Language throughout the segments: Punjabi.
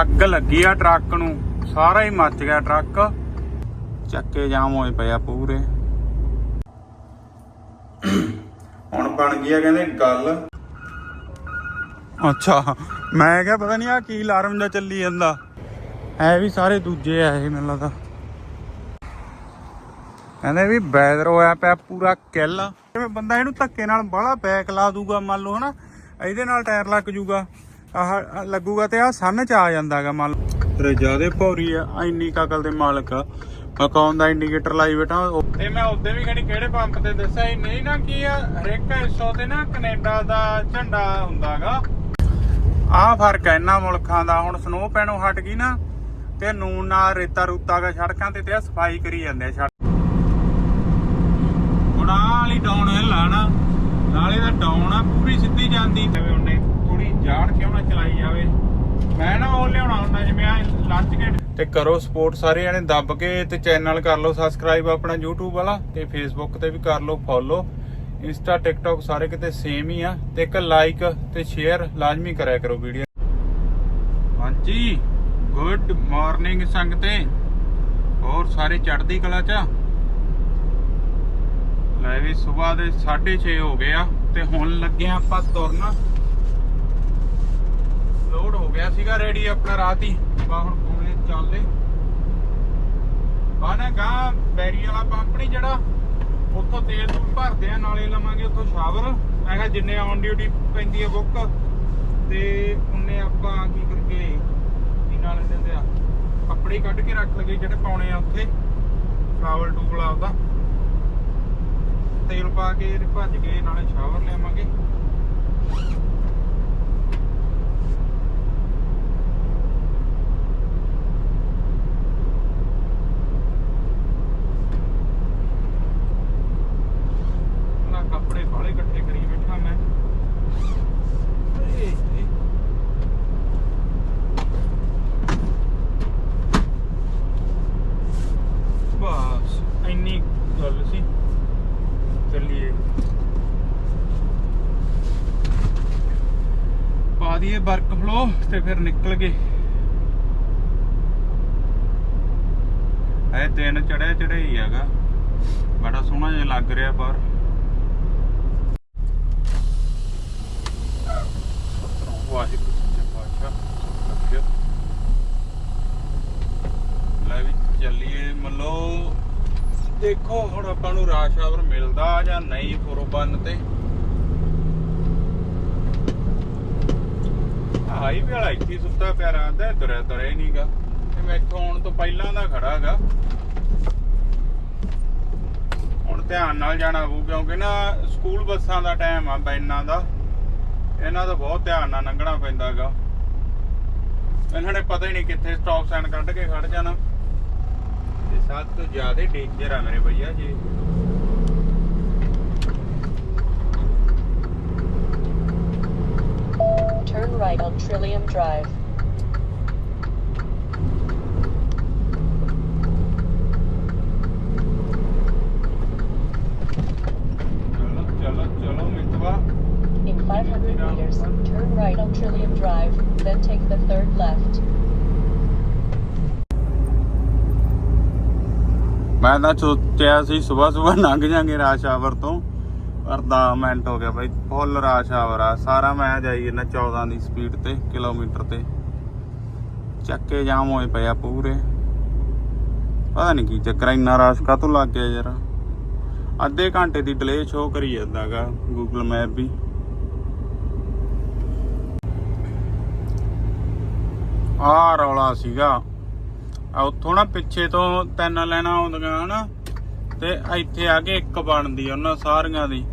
ਅੱਗ ਲੱਗੀ ਆ ਟਰੱਕ ਨੂੰ। ਸਾਰਾ ਹੀ ਮੱਚ ਗਿਆ ਟਰੱਕ। ਚੱਕੇ ਜਾਮ ਹੋਏ ਪਏ ਆ ਪੂਰੇ। ਹੁਣ ਬਣ ਗਈ ਆ ਕਹਿੰਦੇ ਗੱਲ। ਅੱਛਾ, ਮੈਂ ਕਿਹਾ ਪਤਾ ਨਹੀਂ ਆ ਕੀ ਅਲਾਰਮ ਜਿਹਾ ਚੱਲੀ ਜਾਂਦਾ। ਐ ਵੀ ਸਾਰੇ ਦੂਜੇ ਆ ਇਹ, ਮੈਨੂੰ ਲੱਗਦਾ। ਕਹਿੰਦੇ ਵੀ ਵੈਦਰ ਹੋਇਆ ਪਿਆ ਪੂਰਾ ਕਿੱਲ। ਜਿਵੇਂ ਬੰਦਾ ਇਹਨੂੰ ਧੱਕੇ ਨਾਲ ਬਾਹਲਾ ਬੈਕ ਲਾ ਦੂਗਾ, ਮੰਨ ਲਓ ਹਨਾ। ਇਹਦੇ ਨਾਲ ਟਾਇਰ ਲੱਗ ਜੂਗਾ। ਆਹ ਲੱਗੂਗਾ ਤੇ ਆ ਸੰਨ ਚ ਆ ਜਾਂਦਾਗਾ ਮੰਨ ਲਓ। ਤੇਰੇ ਜਿਆਦੇ ਭੌਰੀ ਆ ਇੰਨੀ ਕਕਲ ਦੇ ਮਾਲਕ ਆ। ਮੈਂ ਕੌਣ ਦਾ ਇੰਡੀਕੇਟਰ ਲਾਈ ਬੈਠਾ ਤੇ ਮੈਂ ਉੱਤੇ ਵੀ ਖਣੀ ਕਿਹੜੇ ਪੰਪ ਤੇ ਦੱਸਿਆ ਸੀ ਨਹੀਂ ਨਾ ਕੀ ਆ ਹਰੇਕ ਹਿੱਸੋ ਤੇ ਨਾ ਕੈਨੇਡਾ ਦਾ ਝੰਡਾ ਹੁੰਦਾਗਾ। ਆਹ ਫ਼ਰਕ ਹੈ ਇਹਨਾਂ ਮੁਲਕਾਂ ਦਾ ਹੁਣ ਸਨੋ ਪੈਣੋਂ ਹਟ ਗਈ ਨਾ ਤੇ ਨੂਨ ਨਾਲ ਰੇਤਾ ਰੂਤਾ ਗਾ ਸੜਕਾਂ ਤੇ ਤੇ ਸਫ਼ਾਈ ਕਰੀ ਜਾਂਦੇ ਆ ਸੜਕ। ਹੁਣ ਵਾਲੀ ਡਾਊਨ ਹਿੱਲ ਆ ਨਾ ਨਾਲੇ ਦਾ ਡਾਊਨ ਆ ਪੂਰੀ ਸਿੱਧੀ ਜਾਂਦੀ। ਤੇ ਉਹਨੇ ਕਿਉਂ ਨਾ ਚਲਾਈ ਜਾਵੇ। ਮੈਂ ਨਾ ਉਹ ਲਿਆਉਣਾ ਹੁੰਦਾ, ਜਿਵੇਂ ਆ ਲੰਚ ਗੇਟ ਤੇ ਕਰੋ ਸਪੋਰਟ ਸਾਰੇ ਜਣੇ, ਦੱਬ ਕੇ ਤੇ ਚੈਨਲ ਕਰ ਲਓ ਸਬਸਕ੍ਰਾਈਬ ਆਪਣਾ YouTube ਵਾਲਾ ਤੇ Facebook ਤੇ ਵੀ ਕਰ ਲਓ ਫੋਲੋ ਇੰਸਟਾ ਟਿਕਟੌਕ ਸਾਰੇ ਕਿਤੇ ਸੇਮ ਹੀ ਆ ਤੇ ਇੱਕ ਲਾਈਕ ਤੇ ਸ਼ੇਅਰ ਲਾਜ਼ਮੀ ਕਰਿਆ ਕਰੋ ਵੀਡੀਓ ਹਾਂਜੀ ਗੁੱਡ ਮਾਰਨਿੰਗ ਸੰਗਤੇ। ਹੋਰ ਸਾਰੇ ਚੜ੍ਹਦੀ ਕਲਾ ਚ ਲੈ ਵੀ ਸਵੇਰ ਦੇ 6:30 ਹੋ ਗਏ ਆ ਤੇ ਹੁਣ ਲੱਗੇ ਆਪਾਂ ਤੁਰਨਾ। ਲੋਡ ਹੋ ਗਿਆ ਸੀਗਾ ਰੈਡੀ ਆਪਣਾ ਰਾਤ ਹੀ। ਬਾ ਹੁਣ ਪੂਰੇ ਚੱਲਦੇ। ਬਾਨਾ ਗਾ, ਬੈਰੀ ਵਾਲਾ ਪੰਪ ਨਹੀਂ ਜਿਹੜਾ, ਉੱਥੋਂ ਤੇਲ ਤੂਲ ਭਰਦੇ ਆ, ਨਾਲੇ ਲਵਾਂਗੇ ਉੱਥੋਂ ਸ਼ਾਵਰ। ਮੈਂ ਕਿਹਾ ਜਿੰਨੇ ਔਨ ਡਿਊਟੀ ਪੈਂਦੀ ਆ ਬੁੱਕ, ਤੇ ਉਹਨੇ ਆਪਾਂ ਕੀ ਕਰਕੇ ਕੀ ਨਾਲ ਦਿੰਦੇ ਆ, ਕੱਪੜੇ ਕੱਢ ਕੇ ਰੱਖ ਲਗੇ ਜਿਹੜੇ ਪਾਉਣੇ ਆ ਉੱਥੇ ਟਰਾਵਲ ਟੂਲ ਆਪਦਾ ਤੇਲ ਪਾ ਕੇ ਭੱਜ ਕੇ ਨਾਲੇ ਸ਼ਾਵਰ ਲਿਆਵਾਂਗੇ ਨਾ ਕੱਪੜੇ ਬਾਲੇ ਇਕੱਠੇ ਕਰੀ ਬੈਠਾ ਮੈਂ ਏ, ਏ। ਬਸ ਇੰਨੀ ਗੱਲ ਸੀ ਚੱਲੀਏ ਪਾ ਦਈਏ ਵਰਕ ਫਲੋ ਤੇ ਫਿਰ ਨਿਕਲ ਗਏ ਇਹ ਦਿਨ ਚੜਿਆ ਚੜਿਆ ਹੀ ਹੈਗਾ ਬੜਾ ਸੋਹਣਾ ਜਿਹਾ ਲੱਗ ਰਿਹਾ ਬਾਹਰ ਵਾਹਿਗੁਰੂ ਸੱਚੇ ਪਾਤਸ਼ਾਹ ਰੱਖਿਓ ਲੈ ਵੀ ਚੱਲੀਏ ਮੱਲੋ ਦੇਖੋ, ਹੁਣ ਆਪਾਂ ਨੂੰ ਰਾਸ਼ ਆਵਰ ਮਿਲਦਾ ਜਾਂ ਨਹੀਂ ਫੋਰੋਬਨ ਤੇ। ਹਾਈਵੇ ਵਾਲਾ ਇੱਥੇ ਸੁੱਤਾ ਪਿਆ ਰਹਿੰਦਾ ਤੁਰਿਆ ਤੁਰਿਆ ਨਹੀਂਗਾ ਤੇ ਮੈਂ ਇੱਥੋਂ ਆਉਣ ਤੋਂ ਪਹਿਲਾਂ ਦਾ ਖੜਾਗਾ ਹੁਣ ਧਿਆਨ ਨਾਲ ਜਾਣਾ ਪਊ ਕਿਉਂਕਿ ਨਾ ਸਕੂਲ ਬੱਸਾਂ ਦਾ ਟਾਈਮ ਆ ਬੈਨਾਂ ਦਾ। ਇਹਨਾਂ ਦਾ ਬਹੁਤ ਧਿਆਨ ਨਾਲ ਲੰਘਣਾ ਪੈਂਦਾਗਾ ਇਹਨਾਂ ਨੇ ਪਤਾ ਹੀ ਨਹੀਂ ਕਿੱਥੇ ਸਟਾਪ ਸਾਈਨ ਕੱਢ ਕੇ ਖੜ ਜਾਣਾ। साथ तो ज़्यादा डेंजर है मेरे भैया जी Turn right on Trillium Drive. In 500 meters, turn right on Trillium Drive, then take the third left. ਮੈਂ ਤਾਂ ਸੋਚਿਆ ਸੀ ਸਵੇਰ ਸਵੇਰ ਲੰਘ ਜਾਾਂਗੇ ਰਾਸ਼ਾਵਰ ਤੋਂ, ਪਰ 10 ਮਿੰਟ ਹੋ ਗਿਆ ਬਾਈ ਫੁੱਲ ਰਾਸ਼ਾਵਰ ਆ। ਸਾਰਾ ਮੈਂ ਜਾਈ ਨਾ 14 ਦੀ ਸਪੀਡ ਤੇ, ਕਿਲੋਮੀਟਰ ਤੇ। ਚੱਕੇ ਜਾਮ ਹੋਏ ਪਏ ਆ ਪੂਰੇ। ਪਤਾ ਨਹੀਂ ਕੀ ਚੱਕਰ ਇੰਨਾ ਰਾਸ਼ ਕਾਹਤੋਂ ਲੱਗ ਗਿਆ ਯਾਰ। ਅੱਧੇ ਘੰਟੇ ਦੀ ਡਿਲੇ ਸ਼ੋ ਕਰੀ ਜਾਂਦਾਗਾ ਗੂਗਲ ਮੈਪ ਵੀ। ਆ ਰੌਲਾ ਸੀਗਾ। ਆ ਉੱਥੋਂ ਨਾ ਪਿੱਛੇ ਤੋਂ ਤਿੰਨ ਲੈਣਾ ਆਉਂਦੀਆਂ ਹਨਾ, ਤੇ ਇੱਥੇ ਆ ਕੇ ਇੱਕ ਬਣਦੀ ਆ ਉਹਨਾਂ ਸਾਰੀਆਂ ਦੀ।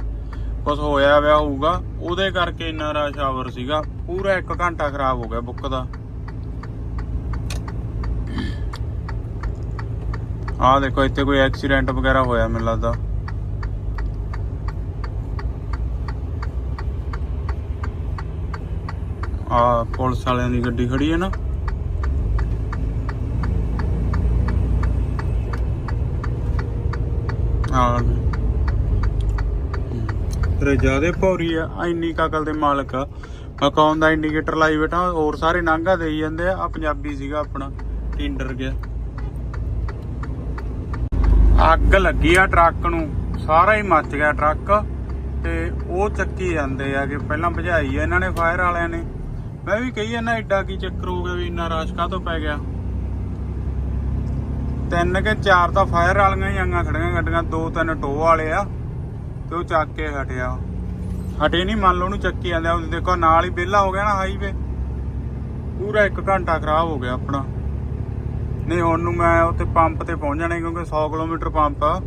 ਕੁਝ ਹੋਇਆ ਵਿਆ ਹੋਊਗਾ, ਉਹਦੇ ਕਰਕੇ ਇੰਨਾ ਰਸ਼ ਆਵਰ ਸੀਗਾ। ਪੂਰਾ 1 ਘੰਟਾ ਖਰਾਬ ਹੋ ਗਿਆ ਬੁੱਕ ਦਾ। ਆਹ ਦੇਖੋ, ਇੱਥੇ ਕੋਈ ਐਕਸੀਡੈਂਟ ਵਗੈਰਾ ਹੋਇਆ ਮੈਨੂੰ ਲੱਗਦਾ। ਆ ਪੁਲਿਸ ਵਾਲਿਆਂ ਦੀ ਗੱਡੀ ਖੜੀ ਹੈ ਨਾ। ਹਾਂ। ਤੇਰੇ ਜਿਆਦੇ ਭੌਰੀ ਆ ਇੰਨੀ ਕਕਲ ਦੇ ਮਾਲਕ ਆ। ਮਕਾਨ ਦਾ ਇੰਡੀਕੇਟਰ ਲਾਈ ਬੈਠਾ ਹੋਰ ਸਾਰੇ ਨਾਂਗਾ ਦੇਈ ਜਾਂਦੇ ਆ। ਆ ਪੰਜਾਬੀ ਸੀਗਾ ਆਪਣਾ ਟਿੰਡਰ ਗਿਆ ਅੱਗ ਲੱਗੀ ਆ ਟਰੱਕ ਨੂੰ ਸਾਰਾ ਹੀ ਮੱਚ ਗਿਆ ਟਰੱਕ। ਤੇ ਉਹ ਚੱਕੀ ਜਾਂਦੇ ਆ ਕਿ ਪਹਿਲਾਂ ਭਜਾਈ ਆ ਇਹਨਾਂ ਨੇ ਫਾਇਰ ਵਾਲਿਆਂ ਨੇ। ਮੈਂ ਵੀ ਕਹੀ ਜਾਂਦਾ ਐਡਾ ਕੀ ਚੱਕਰ ਹੋ ਗਿਆ ਵੀ ਇੰਨਾ ਰਸ਼ ਕਾਹਤੋਂ ਪੈ ਗਿਆ? ਤਿੰਨ ਕੇ ਚਾਰ ਤਾਂ ਫਾਇਰ ਵਾਲੀਆਂ ਹੀ ਆਂਗਾ ਖੜੀਆਂ, ਗੱਡੀਆਂ ਦੋ ਤਿੰਨ ਟੋ ਵਾਲੇ ਆ, ਤੇ ਉਹ ਚੱਕ ਕੇ ਹਟਿਆ। ਹਟੇ ਨਹੀਂ ਮੰਨ ਲਓ ਉਹਨੂੰ ਚੱਕੀ ਜਾਂਦਾ ਉਹ ਦੇਖੋ ਨਾਲ ਹੀ ਵਿਹਲਾ ਹੋ ਗਿਆ ਨਾ ਹਾਈਵੇ ਪੂਰਾ 1 ਘੰਟਾ ਖਰਾਬ ਹੋ ਗਿਆ ਆਪਣਾ। ਨਹੀਂ, ਹੁਣ ਨੂੰ ਮੈਂ ਉੱਥੇ ਪੰਪ ਤੇ ਪਹੁੰਚ ਜਾਣਾ ਕਿਉਂਕਿ 100 ਕਿਲੋਮੀਟਰ ਪੰਪ ਆ,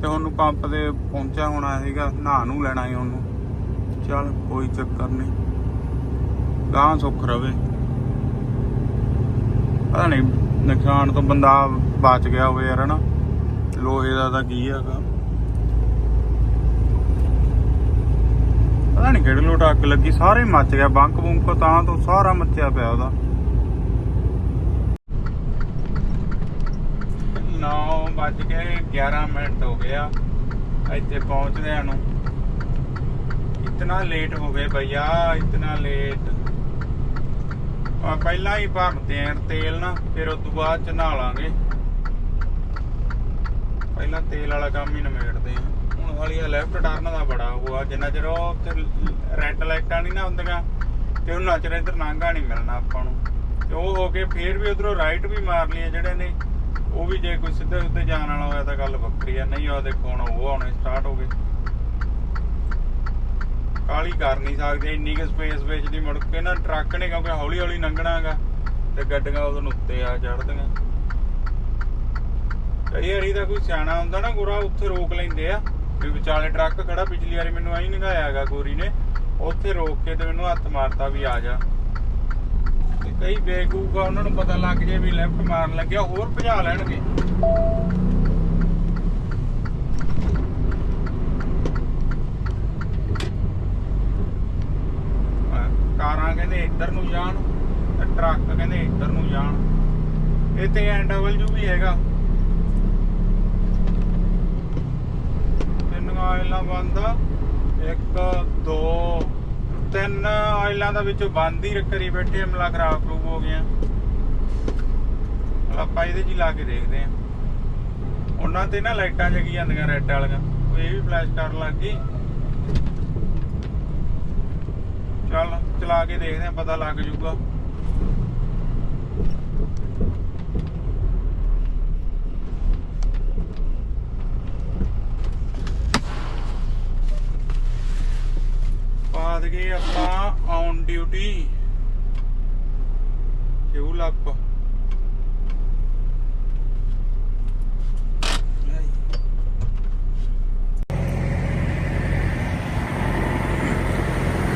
ਤੇ ਹੁਣ ਨੂੰ ਪੰਪ ਤੇ ਪਹੁੰਚਿਆ ਹੋਣਾ ਸੀਗਾ, ਨਹਾ ਨੂੰ ਲੈਣਾ ਸੀ ਉਹਨੂੰ। ਚੱਲ, ਕੋਈ ਚੱਕਰ ਨਹੀਂ। ਗਾਂ ਸੁੱਖ ਰਵੇ। ਪਤਾ ਨਹੀਂ, ਨੁਕਸਾਨ ਤੋਂ ਬੰਦਾ ਬਚ ਗਿਆ ਹੋਵੇ ਯਾਰ, ਹਨਾ? ਲੋਹੇ ਦਾ ਤਾਂ ਕੀ ਹੈਗਾ ਪਤਾ ਨਹੀਂ ਕਿਹੜੇ ਲੋਟ ਅੱਗ ਲੱਗੀ, ਸਾਰੇ ਮੱਚ ਗਿਆ, ਬੰਕ ਬੁੰਕ ਤਾਂ ਤੋਂ ਸਾਰਾ ਮੱਚਿਆ ਪਿਆ ਉਹਦਾ। ਨੌ ਵੱਜ ਕੇ 11 ਮਿੰਟ ਹੋ ਗਿਆ ਇੱਥੇ ਪਹੁੰਚਦਿਆਂ ਨੂੰ। ਇਤਨਾ ਲੇਟ ਹੋ ਗਏ ਭਈਆ, ਇਤਨਾ ਲੇਟ ਆ ਪਹਿਲਾਂ ਹੀ ਭਰਦੇ ਆਂ ਤੇਲ ਨਾ, ਫਿਰ ਉਸ ਤੋਂ ਬਾਅਦ ਚ ਨਹਾ ਲਾਂਗੇ। ਪਹਿਲਾਂ ਤੇਲ ਵਾਲਾ ਕੰਮ ਹੀ ਨਿਬੇੜਦੇ ਆ। ਹੁਣ ਵਾਲੀ ਲੈਫਟ ਟਰਨ ਦਾ ਬੜਾ ਹੋਆ ਜਿੰਨਾ ਚਿਰ ਉਹ ਉੱਥੇ ਰੈੱਡ ਲਾਈਟਾਂ ਨਹੀਂ ਨਾ ਹੁੰਦੀਆਂ, ਤੇ ਉਹਨਾਂ ਚਿਰ ਇੱਧਰ ਨਾਂਗਾ ਨਹੀਂ ਮਿਲਣਾ ਆਪਾਂ ਨੂੰ। ਤੇ ਉਹ ਹੋ ਕੇ ਫੇਰ ਵੀ ਉਧਰੋਂ ਰਾਈਟ ਵੀ ਮਾਰ ਲਈਏ ਜਿਹੜੇ ਨੇ, ਉਹ ਵੀ ਜੇ ਕੋਈ ਸਿੱਧੇ ਉੱਤੇ ਜਾਣ ਵਾਲਾ ਹੋਇਆ ਤਾਂ ਗੱਲ ਵੱਖਰੀ ਆ, ਨਹੀਂ ਉਹ ਦੇਖੋ ਹੁਣ ਉਹ ਆਉਣੇ ਸਟਾਰਟ ਹੋ ਗਏ। ਕਾਲੀ ਕਰ ਨਹੀਂ ਸਕਦੇ, ਇੰਨੀ ਕਿ ਸਪੇਸ ਵਿੱਚ ਦੀ ਮੁੜ ਕੇ ਨਾ ਟਰੱਕ ਨੇ ਕਿਉਂਕਿ ਹੌਲੀ ਹੌਲੀ ਲੰਘਣਾਗਾ ਤੇ ਗੱਡੀਆਂ ਉਹਦੇ ਨੂੰ ਉੱਤੇ ਆ ਚੜਦੀਆਂ ਕਈ ਵਾਰੀ ਤਾਂ ਕੋਈ ਸਿਆਣਾ ਹੁੰਦਾ ਨਾ, ਗੋਰਾ ਉੱਥੇ ਰੋਕ ਲੈਂਦੇ ਆ। ਵੀ ਵਿਚਾਲੇ ਟਰੱਕ ਖੜਾ, ਪਿਛਲੀ ਵਾਰੀ ਮੈਨੂੰ ਆਈ ਹੈਗਾ ਗੋਰੀ ਨੇ। ਉੱਥੇ ਰੋਕ ਕੇ ਤੇ ਮੈਨੂੰ ਹੱਥ ਮਾਰਤਾ ਵੀ ਆ ਜਾ। ਤੇ ਕਈ ਬੇਕੂਗਾ ਉਹਨਾਂ ਨੂੰ ਪਤਾ ਲੱਗ ਜੇ ਵੀ ਲੈਫਟ ਮਾਰਨ ਲੱਗਿਆ ਹੋਰ ਭਜਾ ਲੈਣਗੇ। ਕਾਰਾਂ ਕਹਿੰਦੇ ਇੱਧਰ ਨੂੰ ਜਾਣ, ਤੇ ਟਰੱਕ ਕਹਿੰਦੇ ਇੱਧਰ ਨੂੰ ਜਾਣ। ਇਹ ਇੱਥੇ ਐਂਡਬਲਯੂ ਵੀ ਹੈਗਾ ਤਿੰਨ ਆਇਲਾਂ ਬੰਦ। ਆ ਇੱਕ ਤਿੰਨ ਆਇਲਾਂ ਦਾ ਵਿੱਚੋਂ ਬੰਦ ਹੀ ਕਰੀ ਬੈਠੇ ਅਮਲਾ ਖਰਾਬ ਖਰੂਬ ਹੋ ਗਿਆ। ਆਪਾਂ ਇਹਦੇ 'ਚ ਲਾ ਕੇ ਦੇਖਦੇ ਆ। ਉਹਨਾਂ ਤੇ ਨਾ ਲਾਈਟਾਂ ਜਗੀ ਜਾਂਦੀਆਂ ਰੈੱਡ ਵਾਲੀਆਂ। ਉਹ ਇਹ ਵੀ ਫਲੈਸ਼ ਕਰਨ ਲੱਗ ਗਈ। ਚੱਲ, ਚਲਾ ਕੇ ਦੇਖਦੇ ਆ, ਪਤਾ ਲੱਗ ਜੂਗਾ। ਬਾਦ ਆਪਾਂ on duty fuel up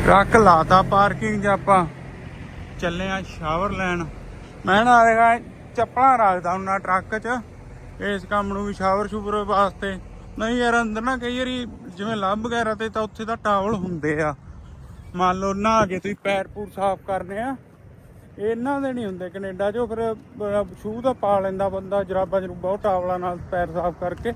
truck ਲਾਤਾ ਪਾਰਕਿੰਗ 'ਚ ਆਪਾਂ। ਚੱਲੇ ਆ ਸ਼ਾਵਰ ਲੈਣ। ਮੈਂ ਨਾ ਆਏਗਾ ਚੱਪਲਾਂ ਰੱਖਦਾ ਹੁੰਨਾ ਟਰੱਕ 'ਚ। ਇਸ ਕੰਮ ਨੂੰ ਵੀ ਸ਼ਾਵਰ ਸ਼ੂਵਰ ਵਾਸਤੇ। ਨਹੀਂ ਯਾਰ ਅੰਦਰ ਨਾ ਕਈ ਵਾਰੀ ਜਿਵੇਂ ਲੱਭ ਵਗੈਰਾ ਤੇ ਤਾਂ ਉੱਥੇ ਤਾਂ ਟਾਵਲ ਹੁੰਦੇ ਆ। ਮੰਨ ਲਓ ਨਹਾ ਕੇ ਤੁਸੀਂ ਪੈਰ ਪੂਰ ਸਾਫ਼ ਕਰਨੇ ਆ ਇਹਨਾਂ ਦੇ ਨਹੀਂ ਹੁੰਦੇ ਕੈਨੇਡਾ 'ਚੋਂ ਫਿਰ ਸ਼ੂ ਤਾਂ ਪਾ ਲੈਂਦਾ ਬੰਦਾ ਜਰਾਬਾਂ ਜਰੂਬਾ ਉਹ ਟਾਵਲਾਂ ਨਾਲ ਪੈਰ ਸਾਫ਼ ਕਰਕੇ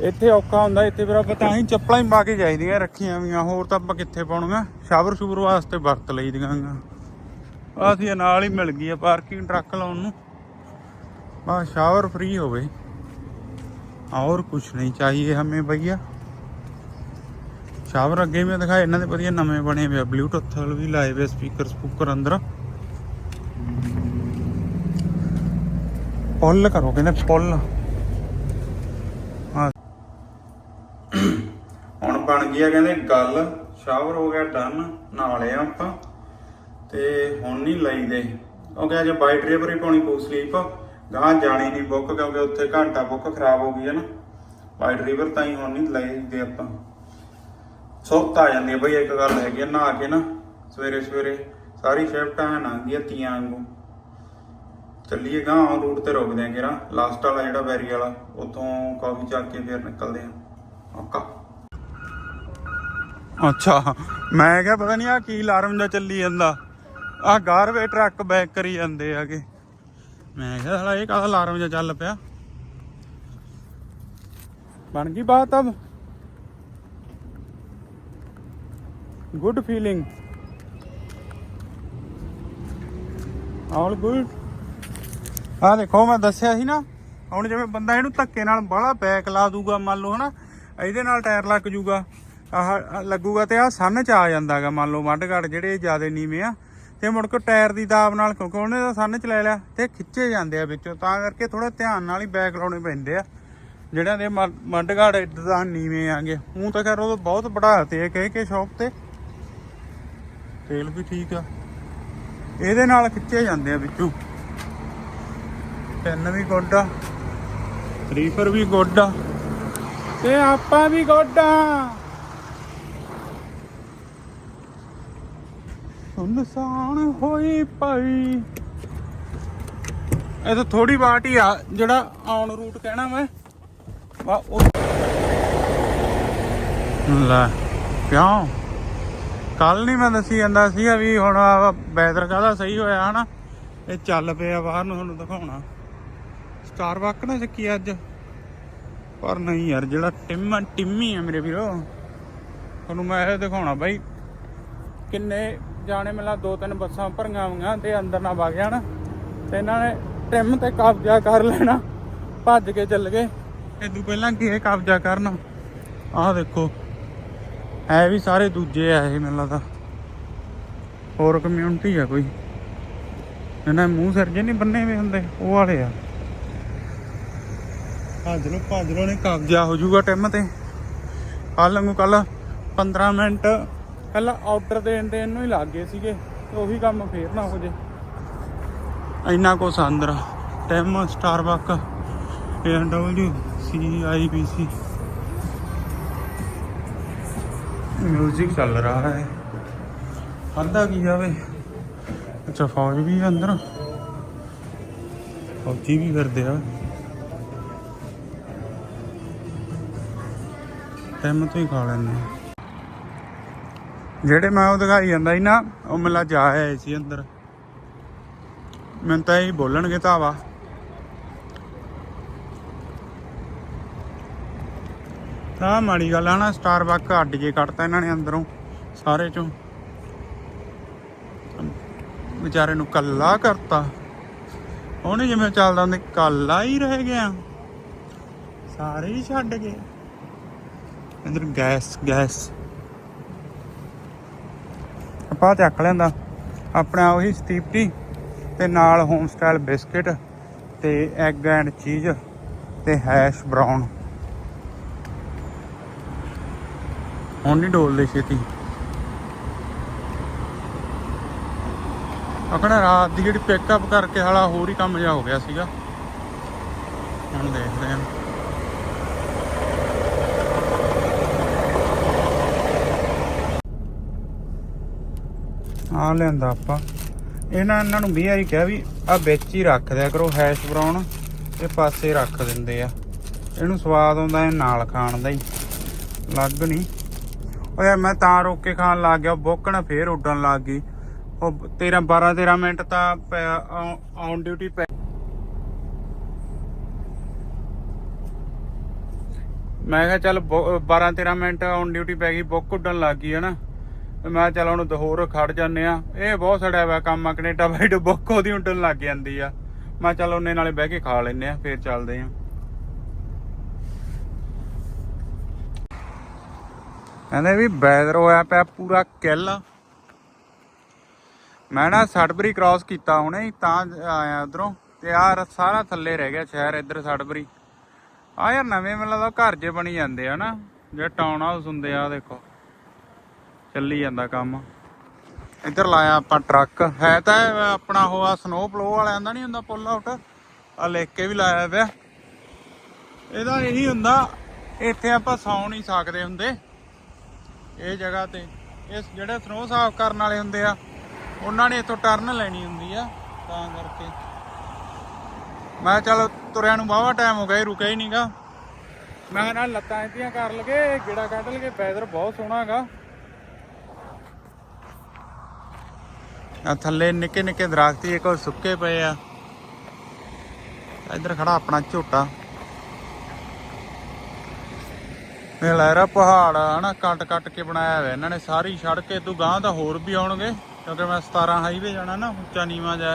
ਇੱਥੇ ਔਖਾ ਹੁੰਦਾ ਇੱਥੇ ਫਿਰ ਆਪਾਂ ਤਾਂ ਹੀ ਚੱਪਲਾਂ ਹੀ ਪਾ ਕੇ ਜਾਈਦੀਆਂ ਰੱਖੀਆਂ ਵੀਆਂ ਹੋਰ ਤਾਂ ਆਪਾਂ ਕਿੱਥੇ ਪਾਉਣੀਆਂ ਸ਼ਾਵਰ ਸ਼ੂਵਰ ਵਾਸਤੇ ਵਰਤ ਲਈਦੀਆਂ ਗਾ ਅਸੀਂ ਨਾਲ ਹੀ ਮਿਲ ਗਈ ਆ ਪਾਰਕਿੰਗ ਟਰੱਕ ਲਾਉਣ ਨੂੰ ਬਸ ਸ਼ਾਵਰ फ्री होवे और कुछ नहीं चाहिए हमें भैया ਸ਼ਾਵਰ ਅੱਗੇ ਵੀ ਦਿਖਾਏ ਇਹਨਾਂ ਦੇ ਵਧੀਆ ਨਵੇਂ ਬਣੇ ਹੋਏ ਆ ਬਲੂਟੁੱਥ ਵਾਲ ਵੀ ਲਾਏ ਹੋਏ ਸਪੀਕਰ ਸਪੂਕਰ ਅੰਦਰ। ਪੁੱਲ ਕਰੋ, ਕਹਿੰਦੇ ਪੁੱਲ। ਹੁਣ ਬਣ ਗਈ ਆ ਕਹਿੰਦੇ ਗੱਲ, ਸ਼ਾਵਰ ਹੋ ਗਿਆ ਡਨ ਨਾਲੇ ਆਪਾਂ। ਤੇ ਹੁਣ ਨਹੀਂ ਲਈਦੇ। ਕਿਉਂਕਿ ਅੱਜ ਬਾਈ ਡਰਾਈਵਰ ਹੀ ਪਾਉਣੀ ਪਊ ਸਲੀਪ ਗਾਂ ਜਾਣੀ ਨਹੀਂ ਬੁੱਕ ਕਿਉਂਕਿ ਉੱਥੇ ਘੰਟਾ ਬੁੱਕ ਖਰਾਬ ਹੋ ਗਈ ਹੈ ਨਾ। ਬਾਈ ਡਰਾਈਵਰ ਤਾਂ ਹੀ ਹੁਣ ਨਹੀਂ ਲਈਦੇ ਆਪਾਂ। ਸੁੱਤ ਆ ਜਾਂਦੀ ਹੈ ਬਈ, ਇੱਕ ਗੱਲ ਹੈਗੀ ਆ, ਨਹਾ ਕੇ ਨਾ ਸਵੇਰੇ ਸਵੇਰੇ ਸਾਰੀ ਸ਼ਿਫਟ ਆ ਲੰਘਦੀ ਆ ਤੀਆਂ ਵਾਂਗੂ। ਚੱਲੀਏ ਗਾਂ ਰੂਟ ਤੇ ਰੁਕਦੇ ਆ ਕਿਰਾ ਲਾਸਟ ਵਾਲਾ ਜਿਹੜਾ ਵੈਰੀ ਵਾਲਾ, ਉਥੋਂ ਕਾਫੀ ਚੱਕ ਕੇ ਫਿਰ ਨਿਕਲਦੇ ਆ। ਓਕਾ ਅੱਛਾ, ਮੈਂ ਕਿਹਾ ਪਤਾ ਨਹੀਂ ਆ ਕੀ ਅਲਾਰਮ ਦਾ ਚੱਲੀ ਜਾਂਦਾ। ਆ ਗਾਰਵੇ ਟਰੱਕ ਬੈਕ ਕਰੀ ਜਾਂਦੇ ਆਗੇ ਮੈਂ ਕਿਹਾ ਸਾਲਾ ਇਹ ਕਾਹਦਾ ਅਲਾਰਮ ਜਿਹਾ ਚੱਲ ਪਿਆ। ਬਣ ਗਈ ਬਾਤ ਅਬ? ਗੁੱਡ ਫੀਲਿੰਗ ਆਲ ਗੁੱਡ ਆ ਦੇਖੋ, ਮੈਂ ਦੱਸਿਆ ਸੀ ਨਾ, ਹੁਣ ਜਿਵੇਂ ਬੰਦਾ ਇਹਨੂੰ ਧੱਕੇ ਨਾਲ ਬਾਹਲਾ ਬੈਕ ਲਾ ਦੂਗਾ, ਮੰਨ ਲਓ ਹਨਾ, ਇਹਦੇ ਨਾਲ ਟਾਇਰ ਲੱਗ ਜੂਗਾ, ਆਹ ਲੱਗੂਗਾ ਤੇ ਆ ਸੰਨ ਚ ਆ ਜਾਂਦਾਗਾ, ਮੰਨ ਲਓ ਵੱਡ ਘੜ ਜਿਹੜੇ ਜਿਆਦੇ ਨੀਵੇਂ ਆ, ਤੇ ਮੁੜ ਕੇ ਟਾਇਰ ਦੀ ਦਾਬ ਨਾਲ, ਕਿਉਂਕਿ ਉਹਨੇ ਤਾਂ ਸੰਨ ਚ ਲੈ ਲਿਆ, ਤੇ ਖਿੱਚੇ ਜਾਂਦੇ ਆ ਵਿੱਚੋਂ, ਤਾਂ ਕਰਕੇ ਥੋੜਾ ਧਿਆਨ ਨਾਲ ਹੀ ਬੈਕ ਲਾਉਣੇ ਪੈਂਦੇ ਆ, ਜਿਹੜਿਆਂ ਦੇ ਮੱਡ ਘੜ ਇਦਾਂ ਨੀਵੇਂ ਆਗੇ। ਹੂੰ ਤਾਂ ਖੈਰ ਉਹ ਬਹੁਤ ਵਧਾਤੇ ਆ ਕਹਿ ਕੇ ਸ਼ੌਪ ਤੇ ਤੇਲ ਵੀ ਠੀਕ ਆ। ਇਹਦੇ ਨਾਲ ਖਿੱਚੇ ਜਾਂਦੇ ਆ ਵਿੱਚੋਂ। ਤਿੰਨ ਵੀ ਗੁੱਡ ਆ ਰੀਫਰ ਵੀ ਗੁੱਡ ਆ, ਤੇ ਆਪਾਂ ਵੀ ਗੁੱਡ ਆ। ਸੁਨਸਾਨ ਹੋਈ ਪਈ ਇਹ ਤਾਂ ਥੋੜੀ ਬਾਟ ਹੀ ਆ, ਜਿਹੜਾ ਆਉਣ ਰੂਟ ਕਹਿਣਾ ਮੈਂ ਵਾ ਉਹ ਲੈ, ਕਿਉਂ? ਕੱਲ ਨਹੀਂ ਮੈਂ ਦੱਸੀ ਜਾਂਦਾ ਸੀਗਾ ਵੀ ਹੁਣ ਵੈਦਰ ਕਾਹਦਾ ਸਹੀ ਹੋਇਆ, ਹਨਾ? ਇਹ ਚੱਲ ਪਿਆ ਬਾਹਰ ਨੂੰ ਤੁਹਾਨੂੰ ਦਿਖਾਉਣਾ। ਸਟਾਰਬਕ ਨਾ ਚੱਕੀ ਅੱਜ। ਪਰ ਨਹੀਂ ਯਾਰ, ਜਿਹੜਾ ਟਿਮ, ਟਿੰਮੀ ਆ ਮੇਰੇ ਵੀਰੋ, ਤੁਹਾਨੂੰ ਮੈਂ ਇਹ ਦਿਖਾਉਣਾ ਬਾਈ। ਕਿੰਨੇ ਜਾਣੇ ਮਿਲਾ ਦੋ ਤਿੰਨ ਬੱਸਾਂ ਭਰੀਆਂ ਹੋਈਆਂ ਤੇ ਅੰਦਰ ਨਾ ਵਗ ਜਾਣ ਤੇ ਇਹਨਾਂ ਨੇ ਟਿਮ ਤੇ ਕਬਜ਼ਾ ਕਰ ਲੈਣਾ, ਭੱਜ ਕੇ ਚੱਲ ਗਏ। ਇਦੋਂ ਪਹਿਲਾਂ ਕੀ ਇਹ ਕਬਜ਼ਾ ਕਰਨ? ਆਹ ਦੇਖੋ। ਐ ਵੀ ਸਾਰੇ ਦੂਜੇ ਆ ਇਹ ਮੈਨੂੰ ਲੱਗਦਾ। ਹੋਰ ਕਮਿਊਨਿਟੀ ਆ ਕੋਈ। ਇਹਨਾਂ ਮੂੰਹ ਸਿਰ ਜੇ ਨਹੀਂ ਬੰਨੇ ਹੋਏ ਹੁੰਦੇ, ਉਹ ਵਾਲੇ ਆ। ਭੱਜ ਲੋ ਭੱਜ ਲੋ ਨੇ ਕਬਜ਼ਾ ਹੋ ਜਾਊਗਾ ਟਿਮ ਤੇ। ਕੱਲ ਨੂੰ ਕੱਲ 15 ਮਿੰਟ ਪਹਿਲਾਂ ਆਰਡਰ ਦੇਣ ਦੇਣ ਇਹਨੂੰ ਹੀ ਲੱਗ ਗਏ ਸੀਗੇ, ਤੇ ਉਹੀ ਕੰਮ ਫੇਰ ਨਾ ਹੋ ਜੇ। ਇੰਨਾ ਕੁਛ ਅੰਦਰ Tim Starbuck ANW C music चल रहा है अंदा की जावे अच्छा फौज भी है अंदर फौजी भी कर दिया ਟਾਈਮ ਤੋਂ ਹੀ ਖਾ ਲੈਂਦੇ ਆ। ਜਿਹੜੇ ਮੈਂ ਉਹ ਦਿਖਾਈ ਜਾਂਦਾ ਸੀ ਨਾ ਉਹ ਮਿਲਾ ਜਾ ਆਏ ਸੀ ਅੰਦਰ ਮੈਨੂੰ ਤਾਂ ਇਹ ਬੋਲਣਗੇ ਧਾਵਾ ਤਾਂ ਮਾੜੀ ਗੱਲ ਆ ਨਾ ਸਟਾਰਬਕ ਅੱਡ ਜੇ ਕੱਢਤਾ ਇਹਨਾਂ ਨੇ ਅੰਦਰੋਂ, ਸਾਰੇ ਚੋਂ। ਵਿਚਾਰੇ ਨੂੰ ਕੱਲਾ ਕਰਤਾ। ਉਹਨੇ ਜਿਵੇਂ ਚੱਲਦਾ ਹੁੰਦਾ ਕੱਲਾ ਹੀ ਰਹਿ ਗਿਆ। ਸਾਰੇ ਹੀ ਛੱਡ ਗਏ। ਅੰਦਰ ਗੈਸ ਗੈਸ। ਆਪਾਂ ਚੱਕ ਲੈਂਦਾ। ਆਪਣਾ ਉਹੀ ਸਟੀਪਟੀ ਤੇ ਨਾਲ ਹੋਮ ਸਟਾਈਲ ਬਿਸਕਟ ਤੇ ਐਗ ਐਂਡ ਚੀਜ਼ ਤੇ ਹੈਸ਼ ਬਰਾਊਨ ਹੁਣ ਨਹੀਂ ਡੋਲਦੇ ਛੇਤੀ। ਆਪਣਾ ਰਾਤ ਦੀ ਜਿਹੜੀ ਪਿਕਅਪ ਕਰਕੇ ਹਾਲਾ ਹੋਰ ਹੀ ਕੰਮ ਜਿਹਾ ਹੋ ਗਿਆ ਸੀਗਾ। ਹੁਣ ਦੇਖਦੇ ਹਾਂ। ਆ ਲੈਂਦਾ ਆਪਾਂ। ਇਹਨਾਂ ਇਹਨਾਂ ਨੂੰ ਵੀ ਵਾਰੀ ਕਿਹਾ ਵੀ ਆ ਵਿੱਚ ਹੀ ਰੱਖ ਦਿਆ ਕਰੋ ਹੈਸ਼ ਬਰਾਉਨ ਤੇ ਪਾਸੇ ਰੱਖ ਦਿੰਦੇ ਆ। ਇਹਨੂੰ ਸਵਾਦ ਆਉਂਦਾ ਇਹ ਨਾਲ ਖਾਣ ਦਾ ਹੀ। ਲੱਗ ਨਹੀਂ ਓ ਮੈਂ ਤਾਂ ਰੋਕ ਕੇ ਖਾਣ ਲੱਗ ਗਿਆ ਬੋਕਣਾ ਫੇਰ ਉੱਡਣ ਲੱਗ ਗਈ। ਉਹ 13 12 13 ਮਿੰਟ ਤਾਂ ਔਨ ਡਿਊਟੀ ਪੈ ਮੈਂ ਕਿਹਾ ਚੱਲ 12 13 ਮਿੰਟ ਔਨ ਡਿਊਟੀ ਪੈ ਗਈ, ਬੁੱਕ ਉੱਡਣ ਲੱਗ ਗਈ, ਹਨਾ? ਤੇ ਮੈਂ ਕਿਹਾ ਚੱਲ ਹੁਣ ਹੋਰ ਖੜ ਜਾਂਦੇ ਆ ਇਹ ਬਹੁਤ ਸੜਿਆ ਹੋਇਆ ਕੰਮ ਆ, ਕੈਨੇਡਾ ਬਾਈਟ ਬੁੱਕ ਉਹਦੀ ਉੱਡਣ ਲੱਗ ਜਾਂਦੀ ਆ। ਮੈਂ ਚੱਲ ਉਹਨੇ ਨਾਲੇ ਬਹਿ ਕੇ ਖਾ ਲੈਨੇ ਆ ਫੇਰ ਚੱਲਦੇ ਆ ਕਹਿੰਦੇ ਵੀ ਵੈਦਰ ਹੋਇਆ ਪਿਆ ਪੂਰਾ ਕਿੱਲ। ਮੈਂ ਨਾ ਸੜਬਰੀ ਕ੍ਰਾਸ ਕੀਤਾ ਹੁਣੇ ਤਾਂ ਆਇਆ ਉਧਰੋਂ, ਤੇ ਆ ਸਾਰਾ ਥੱਲੇ ਰਹਿ ਗਿਆ ਸ਼ਹਿਰ ਇੱਧਰ ਸੜਬਰੀ। ਆ ਯਾਰ ਨਵੇਂ ਮੈਨੂੰ ਲੱਗਦਾ ਘਰ ਜੇ ਬਣੀ ਜਾਂਦੇ ਆ ਨਾ ਜਿਹੜੇ ਟਾਊਨ ਹਾਊਸ ਹੁੰਦੇ ਆ ਦੇਖੋ, ਚੱਲੀ ਜਾਂਦਾ ਕੰਮ। ਇੱਧਰ ਲਾਇਆ ਆਪਾਂ ਟਰੱਕ, ਹੈ ਤਾਂ ਆਪਣਾ ਉਹ ਆ ਸਨੋ ਪਲੋ ਵਾਲਿਆਂ ਦਾ ਨਹੀਂ ਹੁੰਦਾ ਪੁੱਲ ਆਊਟ ਆ ਲਿਖ ਕੇ ਵੀ ਲਾਇਆ ਪਿਆ। ਇਹਦਾ ਇਹੀ ਹੁੰਦਾ, ਇੱਥੇ ਆਪਾਂ ਸੌ ਨਹੀਂ ਸਕਦੇ ਹੁੰਦੇ। ਇਹ ਜਗ੍ਹਾ ਤੇ। ਇਸ ਜਿਹੜੇ ਸਨੋ ਸਾਫ਼ ਕਰਨ ਵਾਲੇ ਹੁੰਦੇ ਆ, ਉਹਨਾਂ ਨੇ ਇੱਥੋਂ ਟਰਨ ਲੈਣੀ ਹੁੰਦੀ ਆ, ਤਾਂ ਕਰਕੇ। ਮੈਂ ਕਿਹਾ ਤੁਰਿਆਂ ਨੂੰ ਵਾਵਾ ਟਾਈਮ ਹੋ ਗਿਆ ਇਹ ਰੁਕਿਆ ਹੀ ਨਹੀਂਗਾ ਮੈਂ ਕਿਹਾ ਨਾਲ ਲੱਤਾਂ ਇਹਦੀਆਂ ਕਰ ਲਗੇ ਗਿੜਾ ਕੱਢ ਲਗੇ ਵੈਦਰ ਬਹੁਤ ਸੋਹਣਾ ਹੈਗਾ ਆ ਥੱਲੇ ਨਿੱਕੇ ਨਿੱਕੇ ਦਰਖਤ ਇੱਕ ਉਹ ਸੁੱਕੇ ਪਏ ਆ। ਇੱਧਰ ਖੜਾ ਆਪਣਾ ਝੋਟਾ। लहरा पहाड़ है ना कट कट के बनाया हुआ इन्होंने सारी छड़ के तू गांह तो होर भी आने क्योंकि मैं सतारा हाईवे जाना ना उच्चा नीवा जा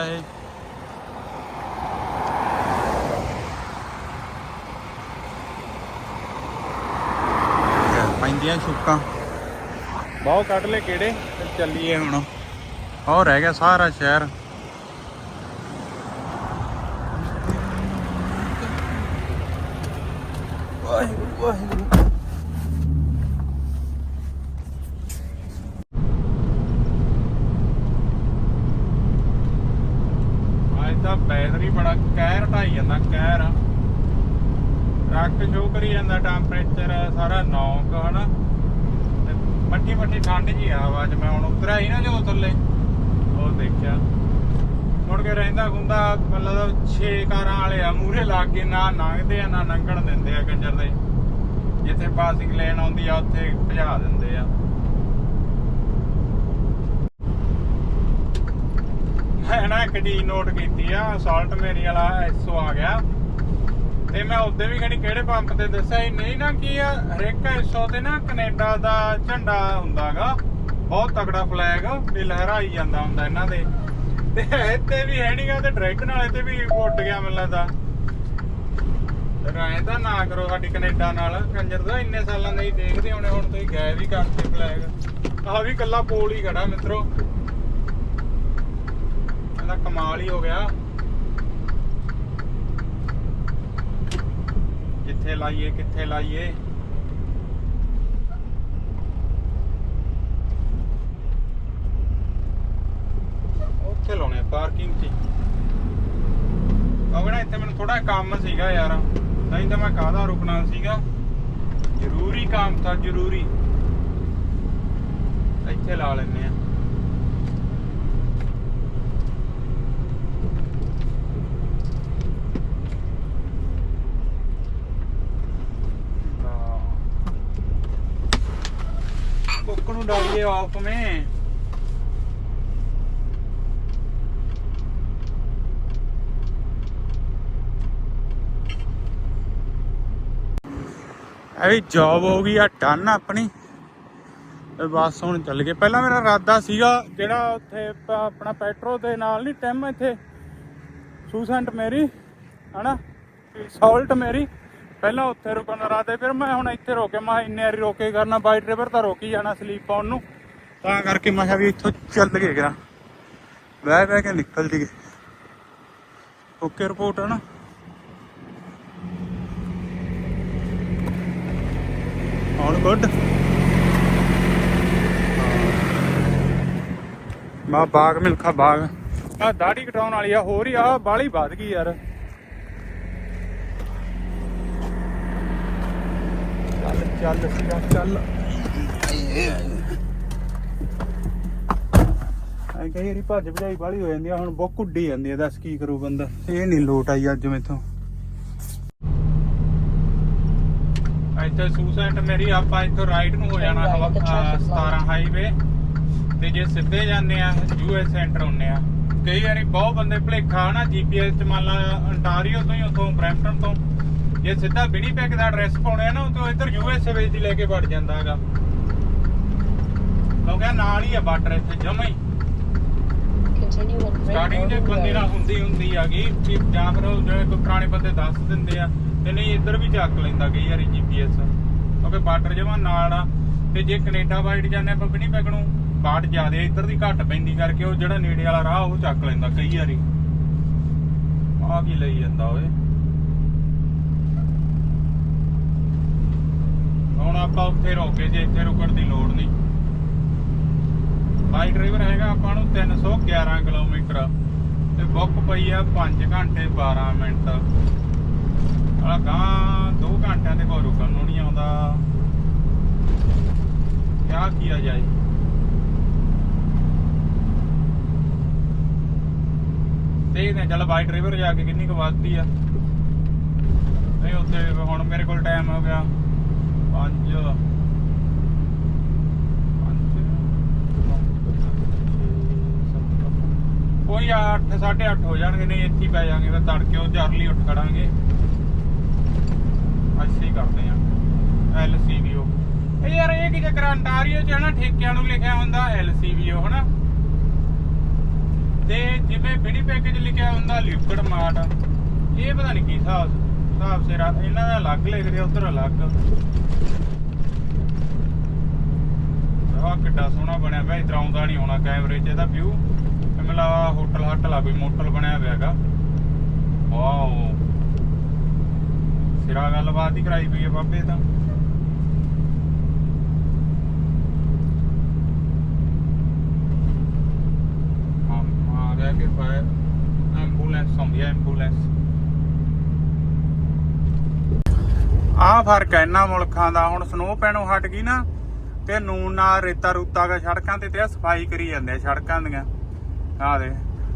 छुक बहुत कट ले कि चलीए हूँ और रह गया सारा शहर वाहू वाहू ਅੱਜ ਤਾਂ ਬੈਟਰੀ ਬੜਾ ਕਹਿਰ ਢਾਈ ਜਾਂਦਾ, ਕਹਿਰ ਟਰੱਕ ਸ਼ੋ ਕਰੀ ਜਾਂਦਾ ਟੈਂਪਰੇਚਰ ਸਾਰਾ 9 ਹਨਾ? ਮੱਠੀ ਮੱਠੀ ਠੰਡ ਜੀ ਆ ਆਵਾਜ਼, ਮੈਂ ਹੁਣ ਉਤਰਿਆ ਹੀ ਨਾ ਜੋ ਥੱਲੇ। ਉਹ ਦੇਖਿਆ। ਮੁੜ ਕੇ ਰਹਿੰਦਾ ਗੁੰਦਾ ਮਤਲਬ 6 ਕਾਰਾਂ ਵਾਲੇ ਆ ਮੂਰੇ ਲਾ ਕੇ ਨਾ ਲੰਘਦੇ ਆ, ਨਾ ਲੰਘਣ ਦਿੰਦੇ ਆ, ਕੰਜਰ ਦੇ। ਜਿੱਥੇ ਪਾਸਿੰਗ ਲੈਣ ਆਉਂਦੀ ਆ, ਉੱਥੇ ਭਜਾ ਦਿੰਦੇ ਆ। ਮੈਂ ਨਾ ਇੱਕ ਚੀਜ਼ ਨੋਟ ਕੀਤੀ ਆ ਸਾਲਟ ਮੇਰੀ ਵਾਲਾ ਐਸਓ ਆ ਗਿਆ। ਤੇ ਮੈਂ ਉਹਦੇ ਵੀ ਖਣੀ ਕਿਹੜੇ ਪੰਪ ਤੇ ਦੱਸਿਆ ਹੀ ਨਹੀਂ ਨਾ ਕੀ ਆ ਹਰੇਕ ਐਸਓ ਤੇ ਨਾ ਕੈਨੇਡਾ ਦਾ ਝੰਡਾ ਹੁੰਦਾਗਾ, ਬਹੁਤ ਤਕੜਾ ਫਲੈਗ ਵੀ ਲਹਿਰਾਈ ਜਾਂਦਾ ਹੁੰਦਾ ਇਹਨਾਂ ਦੇ। ਤੇ ਇੱਥੇ ਵੀ ਹੈ ਨਹੀਂਗਾ ਤੇ ਡਰੈਗਨ ਵਾਲੇ ਤੇ ਵੀ ਉੱਡ ਗਿਆ ਮੈਨੂੰ ਲੱਗਦਾ। ਰਾਏ ਤਾਂ ਨਾ ਕਰੋ ਸਾਡੀ ਕੈਨੇਡਾ ਨਾਲ, ਕੰਜਰ ਦਾ ਇੰਨੇ ਸਾਲਾਂ ਦੇ ਹੀ ਦੇਖਦੇ ਹੋਣੇ, ਹੁਣ ਤੁਸੀਂ ਗਏ ਵੀ ਕਰਤੇ ਫਲੈਗ ਆਹ ਵੀ ਕੱਲਾ ਪੋਲ ਹੀ ਖੜਾ ਮਿੱਤਰੋ। ਇਹਦਾ ਕਮਾਲ ਹੀ ਹੋ ਗਿਆ। ਕਿੱਥੇ ਲਾਈਏ ਕਿੱਥੇ ਲਾਈਏ? ਉੱਥੇ ਲਾਉਣੇ ਪਾਰਕਿੰਗ 'ਚ ਅਗਣਾ ਇੱਥੇ ਮੈਨੂੰ ਥੋੜਾ ਕੰਮ ਸੀਗਾ ਯਾਰ। ਨਹੀਂ ਤਾਂ ਮੈਂ ਕਾਹਦਾ ਰੁਕਣਾ ਸੀਗਾ? ਜ਼ਰੂਰੀ ਕੰਮ ਤਾਂ ਜ਼ਰੂਰੀ। ਇੱਥੇ ਲਾ ਲੈਨੇ ਆ। ਕੁੱਕ ਨੂੰ ਡਾਲੀਏ में ਇਹ ਜੌਬ ਹੋ ਗਈ ਆ ਡਨ ਆਪਣੀ। ਬਸ ਹੁਣ ਚੱਲ ਗਏ। ਪਹਿਲਾਂ ਮੇਰਾ ਇਰਾਦਾ ਸੀਗਾ, ਜਿਹੜਾ ਉੱਥੇ ਆਪਣਾ ਪੈਟਰੋ ਦੇ ਨਾਲ ਨਹੀਂ ਟੈਮ ਇੱਥੇ। ਸੂਸੈਂਟ ਮੇਰੀ, ਹਨਾ? ਸਾਲਟ ਮੇਰੀ। ਪਹਿਲਾਂ ਉੱਥੇ ਰੁਕਣ ਦਾ ਫਿਰ ਮੈਂ ਹੁਣ ਇੱਥੇ ਰੋਕੇ ਮੈਂ ਕਿਹਾ ਇੰਨੇ ਵਾਰੀ ਰੋਕੇ ਕਰਨਾ ਬਾਈ ਡਰਾਈਵਰ ਤਾਂ ਰੋਕੀ ਜਾਣਾ ਸਲੀਪ ਪਾਉਣ ਨੂੰ। ਤਾਂ ਕਰਕੇ ਮੈਂ ਕਿਹਾ ਵੀ ਇੱਥੋਂ ਚੱਲ ਗਏ ਕਰਾਂ ਬਹਿ ਬਹਿ ਕੇ ਨਿਕਲ ਜੀਏ। ਓਕੇ ਰਿਪੋਰਟ ਹੈ ਨਾ। ਆਲ ਗੁੱਡ ਮਾ ਬਾਗ ਮਿਲਖਾ ਬਾਗ। ਆ ਦਾੜੀ ਕਟਾਉਣ ਵਾਲੀ ਆ, ਹੋਰ ਹੀ ਆ ਬਾਲੀ ਵੱਧ ਗਈ ਯਾਰ। ਚੱਲ ਸੀਗਾ ਚੱਲ। ਐ ਕਈ ਵਾਰੀ ਭੱਜ ਭਜਾਈ ਬਾਲੀ ਹੋ ਜਾਂਦੀ ਆ ਹੁਣ ਬਹੁਤ ਕੁੱਡੀ ਜਾਂਦੀ ਆ ਦੱਸ ਕੀ ਕਰੂ ਬੰਦਾ। ਇਹ ਨਹੀਂ ਲੋਟ ਆਈ ਅੱਜ ਮੈਥੋਂ। ਇੱਥੇ ਸੂਸੈਂਟ ਮੇਰੀ ਆਪਾਂ ਇੱਥੋਂ ਰਾਈਟ ਨੂੰ ਹੋ ਜਾਣਾ ਹਵਾ- ਅਹ 17 ਹਾਈਵੇ ਤੇ ਜੇ ਸਿੱਧੇ ਜਾਂਦੇ ਆ ਯੂਐਸ ਸੈਂਟਰ ਹੁੰਨੇ ਆ। ਕਈ ਵਾਰੀ ਬਹੁਤ ਬੰਦੇ ਭਲੇਖਾ ਨਾ ਜੀਪੀਐਸ ਚ ਮੰਨ ਲਾ ਅੰਟਾਰੀਓ ਤੋਂ ਹੀ ਉਥੋਂ ਬ੍ਰੈਂਪਟਨ ਤੋਂ। ਜੇ ਸਿੱਧਾ ਵਿਨੀਪੈਗ ਦਾ ਐਡਰੈਸ ਪਾਉਣੇ ਆ ਨਾ ਉਤੋਂ ਇੱਧਰ ਯੂਐਸ ਵਿੱਚ ਦੀ ਲੈ ਕੇ ਵੜ ਜਾਂਦਾ ਹੈਗਾ। ਕਿਉਂਕਿ ਨਾਲ ਹੀ ਆ ਬਾਰਡਰ ਇੱਥੇ ਜਮਾ ਹੀ। ਸਟਾਰਟਿੰਗ ਦੇ ਬੰਦੇ ਨਾਲ. ਹੁੰਦੀ ਹੁੰਦੀ ਹੈਗੀ ਵੀ ਜਾਂ ਫਿਰ ਉਹ ਜਿਹੜੇ ਕੋਈ ਪੁਰਾਣੇ ਬੰਦੇ ਦੱਸ ਦਿੰਦੇ ਆ ਤੇ ਨਹੀਂ ਇੱਧਰ ਵੀ ਚੱਕ ਲੈਂਦਾ ਕਈ ਵਾਰੀ ਜੀਪੀਐਸ ਕਿਉਂਕਿ ਬਾਰਡਰ ਜਮਾ ਨਾਲ ਆ ਤੇ ਜੇ ਕੈਨੇਡਾ ਵਾਈਡ ਜਾਂਦੇ ਆਪਾਂ ਵਿਨੀਪੈਗ ਨੂੰ ਬਾੜ ਜ਼ਿਆਦੇ ਇੱਧਰ ਦੀ ਘੱਟ ਪੈਂਦੀ ਕਰਕੇ ਉਹ ਜਿਹੜਾ ਨੇੜੇ ਵਾਲਾ ਰਾਹ ਉਹ ਚੱਕ ਲੈਂਦਾ ਕਈ ਵਾਰੀ। ਆ ਕੀ ਲਈ ਜਾਂਦਾ ਓਏ? ਹੁਣ ਆਪਾਂ ਉੱਥੇ ਰੋਕੇ ਜੇ, ਇੱਥੇ ਰੁਕਣ ਦੀ ਲੋੜ ਨਹੀਂ। ਬਾਈ ਡਰਾਈਵਰ ਹੈਗਾ ਆਪਾਂ ਨੂੰ 311 ਕਿਲੋਮੀਟਰ। ਤੇ ਬੁੱਕ ਪਈ ਆ 5 ਘੰਟੇ 12 ਮਿੰਟ। ਆ ਗਾਂ 2 ਘੰਟਿਆਂ ਦੇ ਕੋਲ ਰੁਕਣ ਨੂੰ ਨਹੀਂ ਆਉਂਦਾ। ਕਿਆ ਕੀਆ ਜਾਏ। ਦੇਖਦੇ ਹਾਂ ਚੱਲ ਬਾਈ ਡਰਾਈਵਰ ਜਾ ਕੇ ਕਿੰਨੀ ਕੁ ਵੱਧਦੀ ਆ। ਨਹੀਂ, ਉੱਥੇ ਹੁਣ ਮੇਰੇ ਕੋਲ ਟਾਈਮ ਹੋ ਗਿਆ। ਪੰਜ। ਕੋਈ 8 8:30 ਹੋ ਜਾਣਗੇ। ਨਹੀਂ, ਇੱਥੇ ਹੀ ਪੈ ਜਾਾਂਗੇ ਫਿਰ ਤੜਕੇ ਉਹ ਜਰਲੀ ਉੱਠ ਖੜਾਂਗੇ। ਅੱਛੇ ਕਰਦੇ ਆ ਐਲਸੀਵੀਓ ਇਹ ਯਾਰ, ਇਹ ਕੀ ਚੱਕਰ ਆ? ਅੰਟਾਰੀਓ ਚ ਹਨਾ ਠੇਕਿਆਂ ਨੂੰ ਲਿਖਿਆ ਹੁੰਦਾ ਐਲਸੀਵੀਓ ਹਨਾ? ਤੇ ਜਿਵੇਂ ਬਿਨੀ ਪੈਕੇਜ ਲਿਖਿਆ ਹੁੰਦਾ ਲਿਕਵਿਡ ਮਾਰਟ। ਇਹ ਪਤਾ ਨਹੀਂ ਕੀ ਹਿਸਾਬ ਹਿਸਾਬ ਸਿਰ ਇਹਨਾਂ ਦਾ ਅਲੱਗ ਲਿਖਦੇ ਉਧਰ ਅਲੱਗ। ਆਹ ਕਿੱਡਾ ਸੋਹਣਾ ਬਣਿਆ ਪਿਆ, ਇਧਰ ਆਉਂਦਾ ਨਹੀਂ ਹੋਣਾ ਕੈਮਰੇ 'ਚ, ਇਹਦਾ ਵਿਊ ਤੇ ਹੋਟਲ ਹੱਟਲ ਆ ਕੋਈ ਮੋਟਲ ਬਣਿਆ ਪਿਆ ਹੈਗਾ। ਵਾਓ। ਸਿਰਾ ਗੱਲਬਾਤ ਹੀ ਕਰਾਈ ਪਈ ਹੈ ਬਾਬੇ ਤਾਂ। ਹਾਂ, ਆ ਗਿਆ ਕਿ ਫਾਇਰ ਐਂਬੂਲੈਂਸ ਆਉਂਦੀ ਹੈ ਐਂਬੂਲੈਂਸ ਆਹ ਫ਼ਰਕ ਹੈ ਇਹਨਾਂ ਮੁਲਕਾਂ ਦਾ। ਹੁਣ ਸਨੋ ਪੈਣੋਂ ਹਟ ਗਈ ਨਾ, ਤੇ ਨੂਨ ਨਾਲ ਰੇਤਾ ਰੂਤਾ ਦਾ ਸੜਕਾਂ ਤੇ ਤੇ ਆਹ ਸਫ਼ਾਈ ਕਰੀ ਜਾਂਦੇ ਆ ਸੜਕਾਂ ਦੀਆਂ। ਆ ਦੇ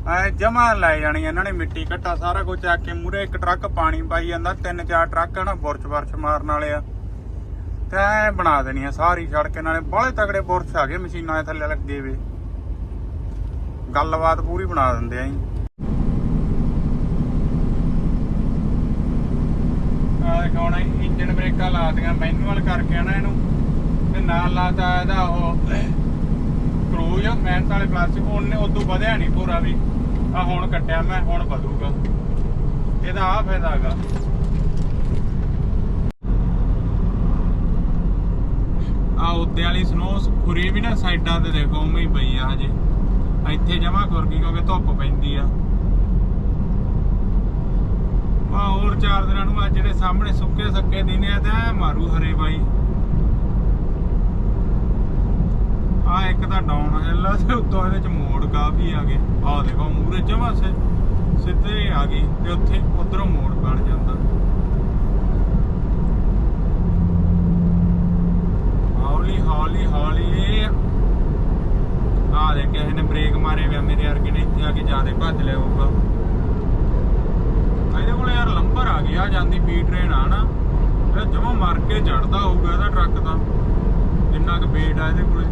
ਐ ਜਮਾ ਲੈ ਜਾਣੀ ਇਹਨਾਂ ਨੇ ਮਿੱਟੀ ਘੱਟਾ ਸਾਰਾ ਕੁਝ ਚੱਕ ਕੇ ਮੂਰੇ ਇੱਕ ਟਰੱਕ ਪਾਣੀ ਪਾਈ ਜਾਂਦਾ, ਤਿੰਨ ਚਾਰ ਟਰੱਕ ਨਾ ਬੁਰਸ਼ ਬਰਸ਼ ਮਾਰਨ ਵਾਲੇ ਆ। ਤੇ ਐ ਬਣਾ ਦੇਣੀ ਆ ਸਾਰੀ ਸੜਕ ਨਾਲੇ ਬਾਹਲੇ ਤਗੜੇ ਬੁਰਸ਼ ਆ ਗਏ ਮਸ਼ੀਨਾਂ ਦੇ ਥੱਲੇ ਲੱਗੇ ਵੇ। ਗੱਲਬਾਤ ਪੂਰੀ ਬਣਾ ਦਿੰਦੇ ਆ ਜੀ ਆ ਦੇਖੋ ਹੁਣ ਇੰਜਨ ਬ੍ਰੇਕਾਂ ਲਾਤੀਆਂ, ਮੈਨੂਅਲ ਕਰਕੇ ਨਾ ਇਹਨੂੰ, ਤੇ ਨਾਲ ਲਾਤਾ ਇਹਦਾ ਉਹ ਕਰੂਜ਼ ਮੈਨਸ ਵਾਲੇ ਪਲਾਸਟਿਕ, ਉਹਨੇ ਉਦੋਂ ਵਧਿਆ ਨਹੀਂ ਪੂਰਾ ਵੀ। ਆ ਹੁਣ ਕੱਟਿਆ ਮੈਂ, ਹੁਣ ਵਧੂਗਾ। ਇਹਦਾ ਆ ਫਾਇਦਾ ਹੈਗਾ। ਆ ਉੱਤੇ ਵਾਲੀ ਸਨੋ ਖੁਰੀ ਵੀ ਨਾ ਸਾਈਡਾਂ ਤੇ ਦੇਖੋ, ਉਵੇਂ ਹੀ ਪਈ ਆ ਹਜੇ। ਇੱਥੇ ਜਮਾ ਖੁਰ ਗਈ, ਕਿਉਂਕਿ ਧੁੱਪ ਪੈਂਦੀ ਆ। ਆ ਹੋਰ ਚਾਰ ਦਿਨਾਂ ਨੂੰ ਆ ਜਿਹੜੇ ਸਾਹਮਣੇ ਸੁੱਕੇ ਸੱਕੇ ਦਿਨ ਆ ਤੇ ਮਾਰੂ ਹਰੇ ਬਾਈ। ਆ ਇੱਕ ਤਾਂ ਡਾਊਨ ਹਿੱਲ ਤੇ ਉੱਤੋਂ ਇਹਦੇ ਚ ਮੋੜ ਕਾਫੀ ਆ ਗਏ। ਆ ਦੇਖੋ ਮੂਰੇ ਜਮਾ ਸੇ, ਸਿੱਧੇ ਆ ਗਈ ਤੇ ਉੱਥੇ ਉਧਰੋਂ ਮੋੜ ਬਣ ਜਾਂਦਾ। ਹੌਲੀ ਹੌਲੀ ਹੌਲੀ ਆ। ਦੇ ਕਿਸੇ ਨੇ ਬ੍ਰੇਕ ਮਾਰੇ ਵੇ ਮੇਰੇ ਵਰਗੇ ਨੇ, ਇੱਥੇ ਆ ਕੇ ਜਿਆਦੇ ਭੱਜ ਲਿਆ ਹੋਊਗਾ ਇਹਦੇ ਕੋਲ ਯਾਰ ਲੰਬਰ ਜਾਂਦੀ ਬੀ ਟ੍ਰੇਨ ਆ ਨਾ ਇਹ ਜਮਾ ਮਾਰ ਕੇ ਚੜਦਾ ਹੋਊਗਾ ਇਹਦਾ ਟਰੱਕ ਤਾਂ। ਜਿੰਨਾ ਕੁ weight ਆ ਇਹਦੇ ਕੋਲੇ।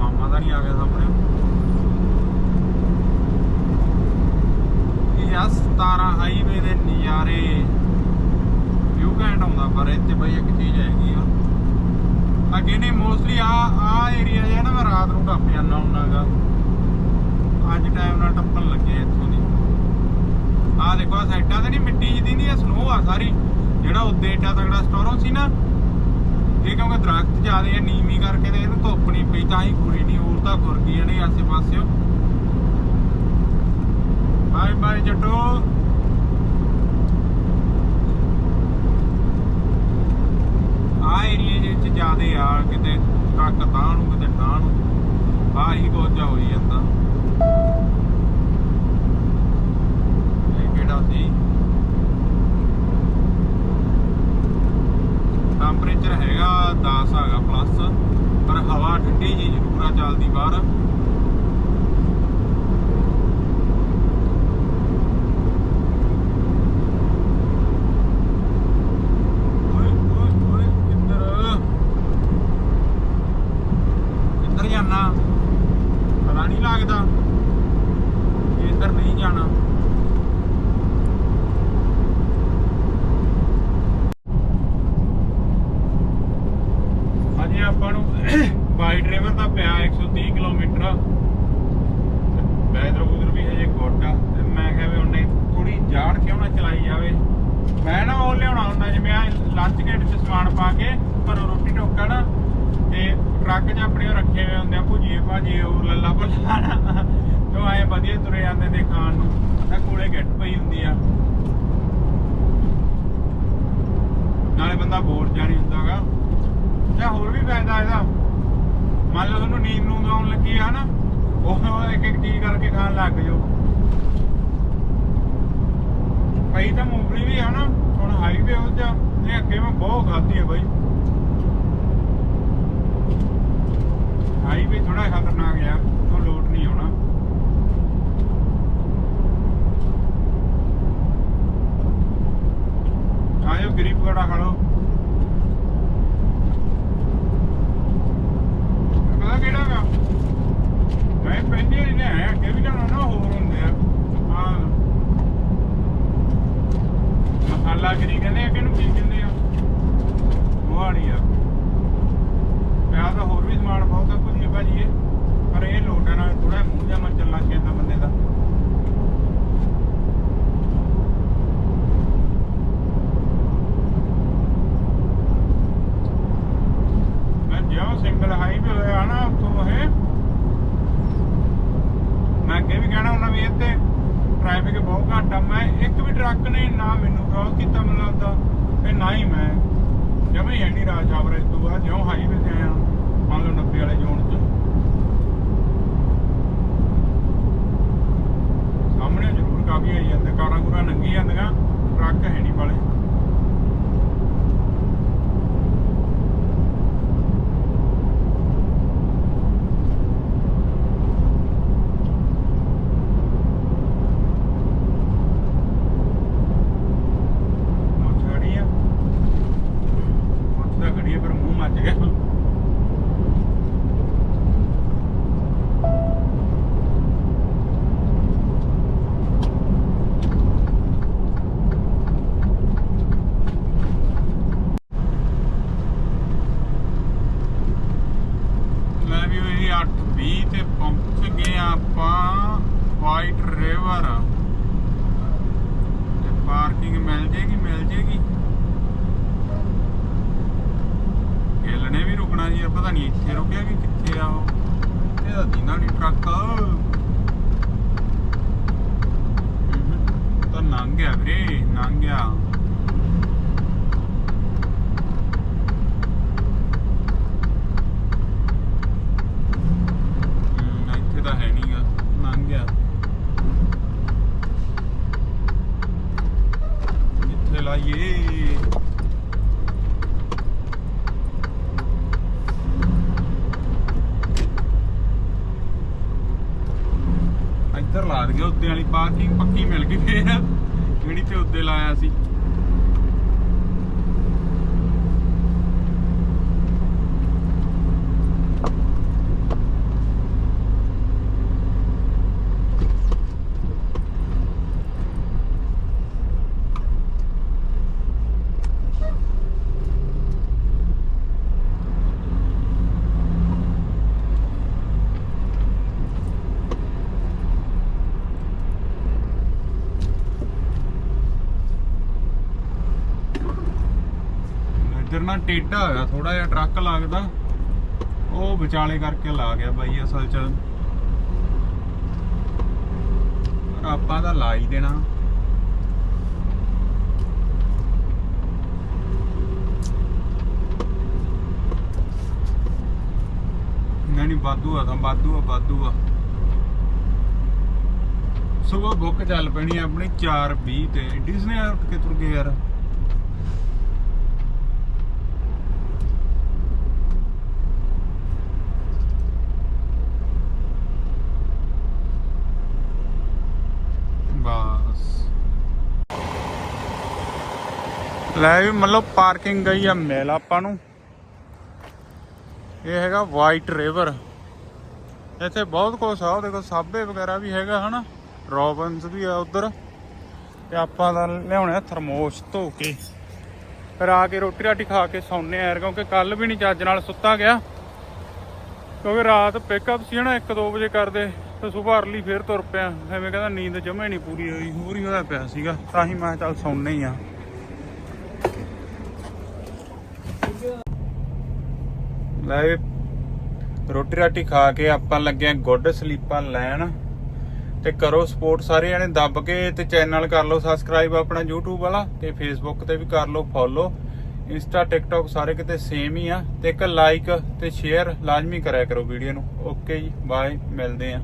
ਮਾਮਾ ਦਾ ਨਹੀਂ ਆ ਗਿਆ ਸਾਹਮਣੇ। ਇਹ ਆ 17 ਹਾਈਵੇ ਦੇ ਨਜ਼ਾਰੇ। ਵਿਊ ਘੈਂਟ ਆਉਂਦਾ, ਪਰ ਇੱਥੇ ਬਈ ਇੱਕ ਚੀਜ਼ ਹੈਗੀ ਆ। ਅੱਗੇ ਨੇ ਮੋਸਟਲੀ ਆ ਆ ਏਰੀਆ ਜਿਹੜਾ ਨਾ, ਮੈਂ ਰਾਤ ਨੂੰ ਟੱਪ ਜਾਂਦਾ ਹੁੰਨਾਗਾ ਅੱਜ ਟਾਈਮ ਨਾਲ ਟੱਪਣ ਲੱਗੇ ਇੱਥੋਂ ਦੀ। ਆ ਦੇਖੋ ਆ ਸਾਈਡਾਂ ਤੇ ਨਹੀਂ, ਮਿੱਟੀ ਜਿਹੀ ਦੀ ਸਨੋ ਆ ਸਾਰੀ। ਜਿਹੜਾ ਉੱਤੇ ਏਡਾ ਤਗੜਾ ਸਟੋਰੋ ਸੀ ਨਾ, ਇਹ ਕਿਉਂਕਿ ਦਰਖਤ ਜ਼ਿਆਦੇ ਆ, ਨੀਵੀਂ ਕਰਕੇ ਤੇ ਇਹਨੂੰ ਧੁੱਪ ਨਹੀਂ ਪਈ, ਤਾਂ ਹੀ ਖੁਰੀ ਨਹੀਂ, ਹੋਰ ਤਾਂ ਖੁਰ ਗਈਆਂ ਨੇ ਆਸੇ ਪਾਸਿਓ ਬਾਏ ਬਾਏ ਜੱਟੋ। ਆ ਏਰੀਏ ਦੇ ਵਿੱਚ ਜ਼ਿਆਦੇ ਆ, ਕਿਤੇ ਟਰੱਕ ਤਾਂ ਨੂੰ, ਕਿਤੇ ਤਾਂ ਨੂੰ। ਆ ਹੀ ਗੋਜਾ ਹੋਈ ਜਾਂਦਾ ਇਹ ਕਿਹੜਾ ਸੀ ਟੈਂਪਰੇਚਰ ਹੈਗਾ 10 ਹੈਗਾ ਪਲੱਸ ਪਰ ਹਵਾ ਠੰਡੀ ਜੀ ਜ਼ਰੂਰ ਆ ਚੱਲਦੀ ਬਾਹਰ ਓਏ ਓਏ ਓਏ ਕਿੱਧਰ ਕਿੱਧਰ ਜਾਣਾ ਪਤਾ ਨਹੀਂ ਲੱਗਦਾ ਕਿ ਇੱਧਰ ਨਹੀਂ ਜਾਣਾ ਹਾਂਜੀ ਆਪਾਂ ਨੂੰ ਬਾਈ ਡਰਾਈਵਰ ਦਾ ਪਿਆ 130 ਕਿਲੋਮੀਟਰ ਵੈਦਰ ਉਧਰ ਵੀ ਹਜੇ ਗੁੱਡ ਆ ਤੇ ਮੈਂ ਕਿਹਾ ਵੀ ਉਹਨੇ ਥੋੜੀ ਜਾੜ ਕਿਉਂ ਨਾ ਚਲਾਈ ਜਾਵੇ ਮੈਂ ਨਾ ਉਹ ਲਿਆਉਣਾ ਹੁੰਦਾ ਜਿਵੇਂ ਆ ਲੰਚ ਗੇਟ 'ਚ ਸਮਾਨ ਪਾ ਕੇ ਘਰੋਂ ਰੋਟੀ ਟੋਕਾ ਨਾ ਤੇ ਟਰੱਕ 'ਚ ਆਪਣੇ ਉਹ ਰੱਖੇ ਹੋਏ ਹੁੰਦੇ ਆ, ਭੁਜੀਏ ਭਾਜੀਏ, ਉਹ ਲੱਲਾ ਭੱਲਾ। ਨਾ ਆਏ ਵਧੀਆ ਤੁਰੇ ਜਾਂਦੇ ਤੇ ਖਾਣ ਨੂੰ। ਤਾਂ ਕੋਲੇ ਗਿੱਟ ਪਈ ਹੁੰਦੀ ਆ। ਨਾਲੇ ਬੰਦਾ ਬੋਰ ਜਾਣੀ ਹੁੰਦਾਗਾ ਜਾਂ ਹੋਰ ਵੀ ਫਾਇਦਾ ਇਹਦਾ। ਮੰਨ ਲਓ ਤੁਹਾਨੂੰ ਨੀਂਦ ਨੂੰ ਆਉਣ ਲੱਗੀ ਆ ਨਾ ਉਹ ਇੱਕ ਇੱਕ ਚੀਜ਼ ਕਰਕੇ ਖਾਣ ਲੱਗ ਜਾਓ। ਪਈ ਤਾਂ ਮੂੰਗਲੀ ਵੀ ਆ ਨਾ, ਹੁਣ ਹਾਈਵੇ ਉਹ ਜਾਂ। ਇਹ ਅੱਗੇ ਮੈਂ ਬਹੁਤ ਖਾਧੀ ਹੈ ਬਾਈ। ਹਾਈਵੇ ਥੋੜਾ ਖਤਰਨਾਕ ਆ ਤੋਂ ਲੋਟ ਨਹੀਂ ਆਉਣਾ। ਆਇਓ, ਗਰੀਬ ਪਕੌੜਾ ਖਾ ਲਓ। ਇੱਧਰ ਨਾ ਹੋਇਆ ਥੋੜਾ ਜਿਹਾ ਟਰੱਕ ਲੱਗਦਾ। ਉਹ ਵਿਚਾਲੇ ਕਰਕੇ ਲਾ ਗਿਆ ਬਾਈ ਅਸਲ ਚ। ਪਰ ਆਪਾਂ ਤਾਂ ਲਾ ਹੀ ਦੇਣਾ। ਨਹੀਂ ਵਾਧੂ ਆ ਤਾਂ, ਵਾਧੂ ਆ ਵਾਧੂ ਆ। ਸਵੇਰ ਬੁੱਕ ਚੱਲ ਪੈਣੀ ਆ ਆਪਣੀ 4:20 ਤੇ। ਡਿਜ਼ਨੀ ਆ ਉੱਠ ਕੇ ਤੁਰ ਗਏ ਯਾਰ ਬਸ ਲੈ ਵੀ ਮਤਲਬ ਪਾਰਕਿੰਗ ਗਈ ਆ ਮਿਲ ਆਪਾਂ ਨੂੰ। ਇਹ ਹੈਗਾ ਵਾਈਟ ਰਿਵਰ ਇੱਥੇ ਬਹੁਤ ਕੁਛ ਆ, ਉਹਦੇ ਕੋਲ ਸਾਬੇ ਵਗੈਰਾ ਵੀ ਹੈਗਾ, ਹਨਾ? ਰੋਬਨਸ ਵੀ ਆ ਉਧਰ। ਤੇ ਆਪਾਂ ਦਾ ਲਿਆਉਣਾ ਥਰਮੋਸ ਧੋ ਕੇ। ਫਿਰ ਆ ਕੇ ਰੋਟੀ ਰਾਟੀ ਖਾ ਕੇ ਸੌਂਨੇ ਆ ਯਾਰ, ਕਿਉਂਕਿ ਕੱਲ ਵੀ ਨਹੀਂ ਚੱਜ ਨਾਲ ਸੁੱਤਾ ਗਿਆ। ਕਿਉਂਕਿ ਰਾਤ ਪਿਕਅਪ ਸੀ ਨਾ 1-2 ਵਜੇ ਕਰਦੇ, ਤੇ ਸਵੇਰ ਅਰਲੀ ਫੇਰ ਤੁਰ ਪਿਆ। ਐਵੇਂ ਕਹਿੰਦਾ ਨੀਂਦ ਜਮੇ ਨਹੀਂ ਪੂਰੀ ਹੋਈ, ਹੋਰ ਹੀ ਹੋਇਆ ਪਿਆ ਸੀਗਾ। ਤਾਂ ਹੀ ਮੈਂ ਕਿਹਾ ਚੱਲ ਸੌਂਨੇ ਹੀ ਆ। ਲੈ ਰੋਟੀ ਰਾਟੀ ਖਾ ਕੇ ਆਪਾਂ ਲੱਗੇ ਗੁੱਡ ਸਲੀਪਾਂ ਲੈਣ। ਤੇ ਕਰੋ ਸਪੋਰਟ ਸਾਰੇ ਜਣੇ ਦੱਬ ਕੇ ਤੇ ਚੈਨਲ ਕਰ ਲਓ, ਸਬਸਕ੍ਰਾਈਬ ਆਪਣਾ YouTube ਵਾਲਾ ਤੇ Facebook ਤੇ ਵੀ ਕਰ ਲਓ ਫੋਲੋ ਇੰਸਟਾ ਟਿਕਟੌਕ ਸਾਰੇ ਕਿਤੇ ਸੇਮ ਹੀ ਆ। ਤੇ ਇੱਕ ਲਾਈਕ ਤੇ ਸ਼ੇਅਰ ਲਾਜ਼ਮੀ ਕਰਿਆ ਕਰੋ ਵੀਡੀਓ ਨੂੰ। ਓਕੇ ਜੀ ਬਾਏ ਮਿਲਦੇ ਆ।